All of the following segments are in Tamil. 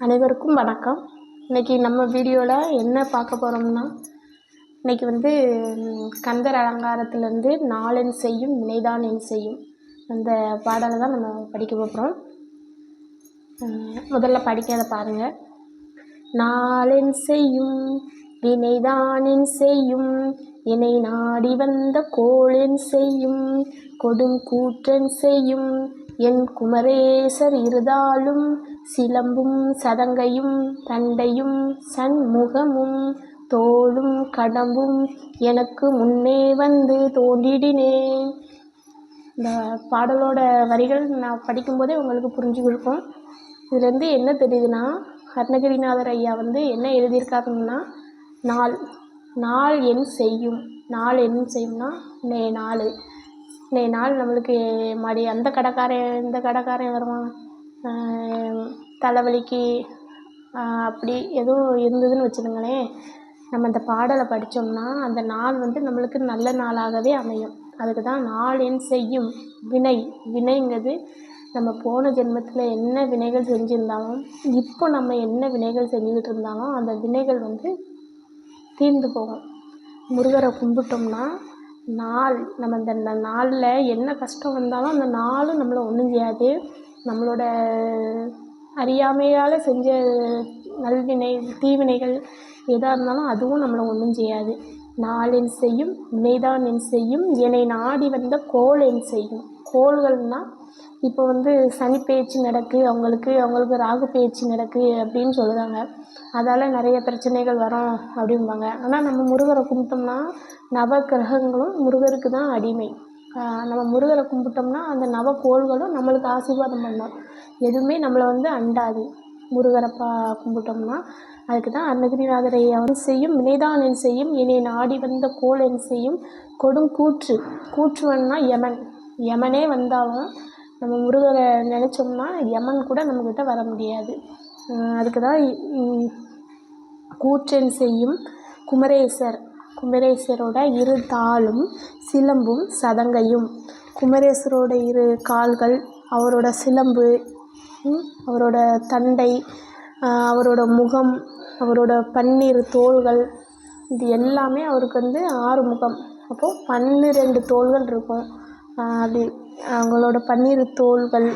அனைவருக்கும் வணக்கம். இன்றைக்கி நம்ம வீடியோவில் என்ன பார்க்க போகிறோம்னா இன்றைக்கி வந்து கந்தர் அலங்காரத்துலேருந்து நாளென் செய்யும் வினைதான் என் செய்யும் அந்த பாடலை தான் நம்ம படிக்க போகிறோம் முதல்ல படிக்காத பாருங்கள் நாளென் செய்யும் வினைதானின் செய்யும் இணை நாடி வந்த கோளென் செய்யும் கொடும் கூற்றன் செய்யும் என் குமரேசர் இருந்தாலும் சிலம்பும் சதங்கையும் தண்டையும் சண்முகமும் தோளும் கடம்பும் எனக்கு முன்னே வந்து தோன்றிடினேன். இந்த பாடலோட வரிகள் நான் படிக்கும்போதே உங்களுக்கு புரிஞ்சுக்கிருக்கும் இதுலேருந்து என்ன தெரியுதுன்னா அருணகிரிநாதர் ஐயா வந்து என்ன எழுதியிருக்காருன்னா நாள் நாள் என் செய்யும். நாள் என்ன செய்யும்னா நே நாள். நே நாள் நம்மளுக்கு மடி அந்த கடைக்காரன் இந்த கடைக்காரன் வருவான். தலைவலிக்கு அப்படி எதுவும் இருந்ததுன்னு வச்சுக்கோங்களேன் நம்ம அந்த பாடலை படித்தோம்னா அந்த நாள் வந்து நம்மளுக்கு நல்ல நாளாகவே அமையும். அதுக்கு தான் நாள் என் செய்யும் வினை. வினைங்கிறது நம்ம போன ஜென்மத்தில் என்ன வினைகள் செஞ்சுருந்தாலும் இப்போ நம்ம என்ன வினைகள் செஞ்சுக்கிட்டு இருந்தாலும் அந்த வினைகள் வந்து தீர்ந்து போகும். முருகரை கும்பிட்டோம்னா நாள் நம்ம அந்த நாளில் என்ன கஷ்டம் வந்தாலும் அந்த நாளும் நம்மளை ஒன்றும் செய்யாது. நம்மளோட அறியாமையால் செஞ்ச நல்வினை தீவினைகள் எதாக இருந்தாலும் அதுவும் நம்மளை ஒன்றும் செய்யாது. நாளென் செய்யும் வினைதான் என் செய்யும் என்னை நாடி வந்த கோள் என் செய்யும். கோள்கள்னால் இப்போ வந்து சனி பேச்சு நடக்கு அவங்களுக்கு அவங்களுக்கு ராகு பேச்சு நடக்கு அப்படின்னு சொல்லுறாங்க. அதால் நிறைய பிரச்சனைகள் வரும் அப்படிம்பாங்க. ஆனால் நம்ம முருகரை கும்பிட்டோம்னா நவ கிரகங்களும் முருகருக்கு தான் அடிமை நம்ம முருகரை கும்பிட்டோம்னா அந்த நவக்கோள்களும் நம்மளுக்கு ஆசீர்வாதம் பண்ணும். எதுவுமே நம்மளை வந்து அண்டாது. முருகரை பா கும்பிட்டோம்னா அதுக்கு தான் அருணகிரிநாதரை வந்து செய்யும் வினைதான் என் செய்யும் என்னை நாடி வந்த கோல் என் செய்யும் கொடும் கூற்று. கூற்றுவன்னா யமன். யமனே வந்தாலும் நம்ம முருகரை நினச்சோம்னா யமன் கூட நம்மக்கிட்ட வர முடியாது. அதுக்கு தான் கூற்றென் கூற்றன் செய்யும் குமரேசர். குமரேசரோட இரு தாளும் சிலம்பும் சதங்கையும். குமரேசரோட இரு கால்கள் அவரோட சிலம்பு அவரோட தண்டை அவரோட முகம் அவரோட பன்னிரு தோள்கள் இது எல்லாமே அவருக்கு வந்து ஆறு முகம் அப்போது பன்னிரெண்டு தோள்கள் இருக்கும். அப்படி அவங்களோட பன்னிரு தோள்கள்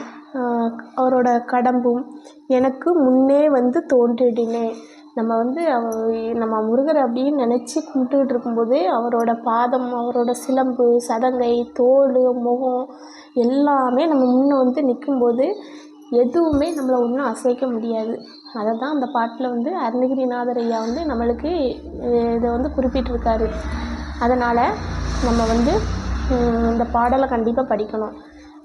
அவரோட கடம்பும் எனக்கு முன்னே வந்து தோன்றிடினே. நம்ம வந்து அவ- நம்ம முருகர் அப்படின்னு நினச்சி கும்பிட்டுக்கிட்டு இருக்கும்போது அவரோட பாதம் அவரோட சிலம்பு சதங்கை தோல் முகம் எல்லாமே நம்ம முன்னே வந்து நிற்கும்போது எதுவுமே நம்மளை ஒன்றும் அசைக்க முடியாது. அதை தான் அந்த பாட்டில் வந்து அருணகிரிநாதர் ஐயா வந்து நம்மளுக்கு இதை வந்து குறிப்பிட்டிருக்காரு. அதனால் நம்ம வந்து இந்த பாடலை கண்டிப்பாக படிக்கணும்.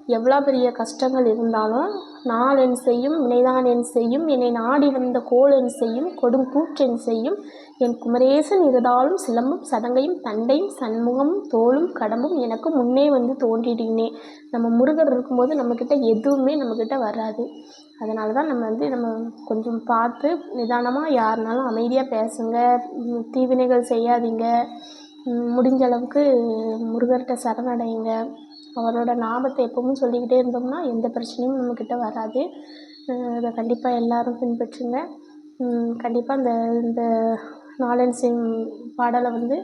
எவ்வளோ பெரிய கஷ்டங்கள் இருந்தாலும் நாள் என் செய்யும் வினைதான் என் செய்யும் என்னை நாடி வந்த கோல் என் செய்யும் கொடும் கூற்றென் செய்யும் என் குமரேசன் இருந்தாலும் சிலம்பும் சதங்கையும் தண்டையும் சண்முகமும் தோளும் கடம்பும் எனக்கு முன்னே வந்து தோன்றிடுனே நம்ம முருகர் இருக்கும்போது நம்மக்கிட்ட எதுவுமே நம்மக்கிட்ட வராது. அதனால தான் நம்ம வந்து நம்ம கொஞ்சம் பார்த்து நிதானமாக யாருனாலும் அமைதியாக பேசுங்க தீவினைகள் செய்யாதீங்க முடிஞ்ச அளவுக்கு முருகர்கிட்ட சரணடையுங்க அவரோட நாமத்தை எப்பவும் சொல்லிக்கிட்டே இருந்தோம்னா எந்த பிரச்சனையும் நம்மக்கிட்ட வராது. அதை கண்டிப்பாக எல்லோரும் பின்பற்றுங்க. கண்டிப்பாக இந்த இந்த நாலன் சிங் பாடலை வந்து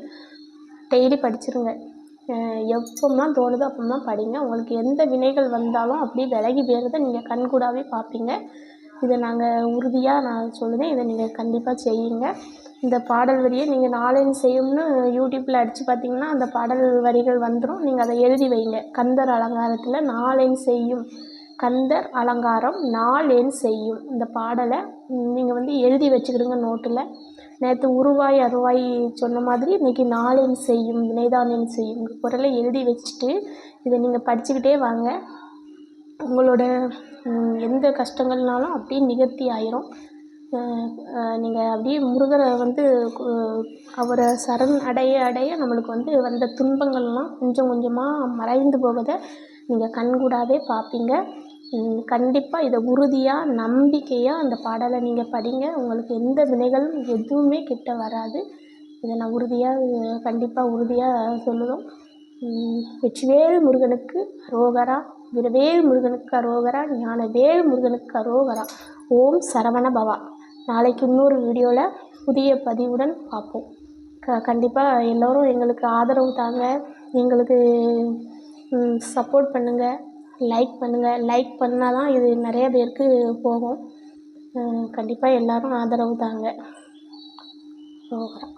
டெய்லி படிச்சிருங்க. அஹ் எப்போம்லாம் தோணுதோ அப்போம்லாம் படிங்க. உங்களுக்கு எந்த வினைகள் வந்தாலும் அப்படியே விலகி போயிடுறத நீங்கள் கண்கூடாகவே பார்ப்பீங்க. இதை நாங்கள் உறுதியாக நான் சொல்லுவேன் இதை நீங்கள் கண்டிப்பாக செய்யுங்க. இந்த பாடல் வரியை நீங்கள் நாளேன் செய்யும்னு யூடியூப்பில் அடித்து பார்த்தீங்கன்னா அந்த பாடல் வரிகள் வந்துடும் நீங்கள் அதை எழுதி வைங்க. கந்தர் அலங்காரத்தில் நாளேன் செய்யும். கந்தர் அலங்காரம் நாளேன் செய்யும். இந்த பாடலை நீங்கள் வந்து எழுதி வச்சுக்கிடுங்க நோட்டில். நேற்று உருவாய் அருவாய் சொன்ன மாதிரி இன்றைக்கி நாளேன் செய்யும் வினைதானேன் செய்யும். குரலை எழுதி வச்சுட்டு இதை நீங்கள் படிச்சுக்கிட்டே வாங்க. உங்களோட எந்த கஷ்டங்கள்னாலும் அப்படியே நிகழ்த்தி ஆயிரும். நீங்கள் அப்படியே முருகரை வந்து அவரை சரண் அடைய அடைய நம்மளுக்கு வந்து வந்த துன்பங்கள்லாம் கொஞ்சம் கொஞ்சமாக மறைந்து போவதை நீங்கள் கண்கூடாவே பார்ப்பீங்க. கண்டிப்பாக இதை உறுதியாக நம்பிக்கையாக அந்த பாடலை நீங்கள் படிங்க. உங்களுக்கு எந்த வினைகளும் எதுவுமே கிட்ட வராது. இதை நான் உறுதியாக கண்டிப்பாக உறுதியாக சொல்லுவோம் வெற்றிவேல் முருகனுக்கு ரோகரா வீரவேல் முருகனுக்கு அரோகரா ஞானவேல் முருகனுக்கு அரோகரா. ஓம் சரவண பவா. நாளைக்கு இன்னொரு வீடியோவில் புதிய பதிவுடன் பார்ப்போம். க கண்டிப்பாக எல்லோரும் எங்களுக்கு ஆதரவு தாங்க. எங்களுக்கு சப்போர்ட் பண்ணுங்கள் லைக் பண்ணுங்கள் லைக் பண்ணால் தான் இது நிறைய பேருக்கு போகும். கண்டிப்பாக எல்லோரும் ஆதரவு தாங்க. ரோகரா